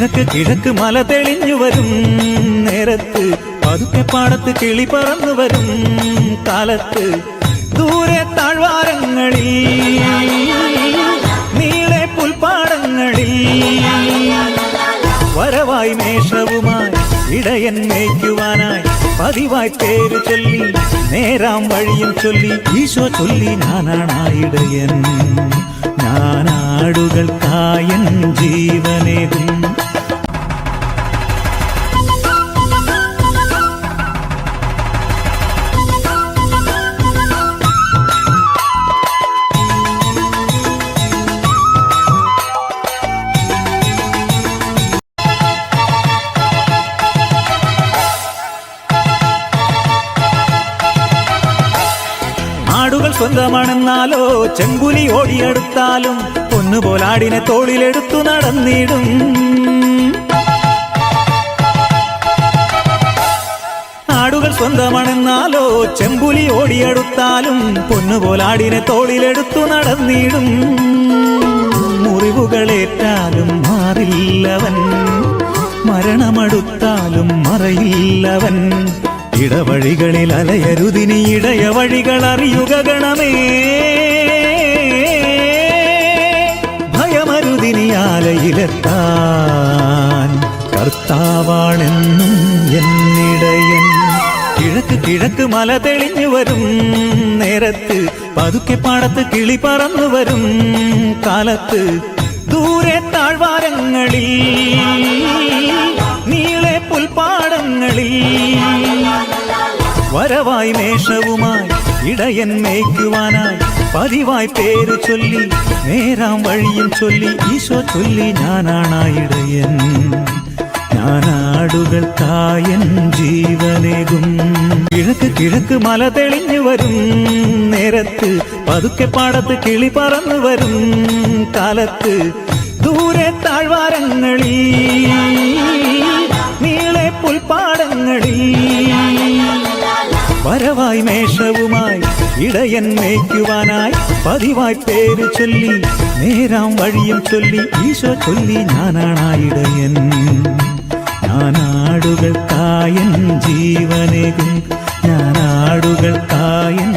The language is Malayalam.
കിഴക്ക് കിഴക്ക് മല തെളിഞ്ഞു വരും. നേരത്ത് പതുക്കെ പാടത്ത് കിളി പറന്നു വരും. കാലത്ത് ദൂരെ താഴ്വാരങ്ങളിൽ നീളെ പുൽപ്പാടങ്ങളിൽ. വരവായി മേഷവുമായി ഇടയൻ മേയ്ക്കുവാനായി പതിവായി പേര് ചൊല്ലി നേരാം വഴിയും ചൊല്ലി ഈശോ ചൊല്ലി ഞാനാണായിടയൻ ഞാനാടുകൾക്കായൻ ജീവനേകും. ആടുകൾ സ്വന്തമാണെന്നാലോ ചെങ്കുലി ഓടിയെടുത്താലും പൊന്നുപോലാടിനെ തോളിലെടുത്തു നടന്നിടും. ആടുകൾ സ്വന്തമാണെന്നാലോ ചെമ്പുലി ഓടിയെടുത്താലും പൊന്നുപോലാടിനെ തോളിലെടുത്തു നടന്നിടും. മുറിവുകളേറ്റാലും മാറില്ലവൻ മരണമടുത്താലും മറയില്ലവൻ. ഇടവഴികളിൽ അലയരുതിനി ഇടയ വഴികൾ അറിയുക ഗണമേ. ഭയമരുതിനി ആലയിലെത്താൻ കർത്താവാണെന്നും എന്നിടയൻ. കിഴക്ക് കിഴക്ക് മല തെളിഞ്ഞു വരും നേരത്ത് പതുക്കെ പാടത്ത് കിളി പറന്നു വരും കാലത്ത് ദൂരെ താഴ്വാരങ്ങളിൽ നീളെ പുൽപ്പാടങ്ങളിൽ വരവായി മേഷവുമായി ഇടയൻ മേയ്ക്കുവാനായി പതിവായി പേര് ചൊല്ലി നേരാം വഴിയും ചൊല്ലി ഈശോ ചൊല്ലി ഞാനാണാ ഇടയൻ. ഞാനാടുകൾ തായൻ ജീവനേകും. കിഴക്ക് കിഴക്ക് മല തെളിഞ്ഞു വരും നേരത്ത് പതുക്കെ പാടത്ത് കിളി പറന്നു വരും. കാലത്ത് ദൂരെ താഴ്വാരങ്ങളിൽ വരവായി മേഷവുമായി ഇടയൻ മേയ്ക്കുവാനായി പതിവായി പേര് ചൊല്ലി നേരാം വഴിയും ചൊല്ലി ഈശോ ചൊല്ലി ഞാനാണായിടയൻ ഞാനാടുകൾക്കായൻ ജീവനേകും ഞാനാടുകൾക്കായൻ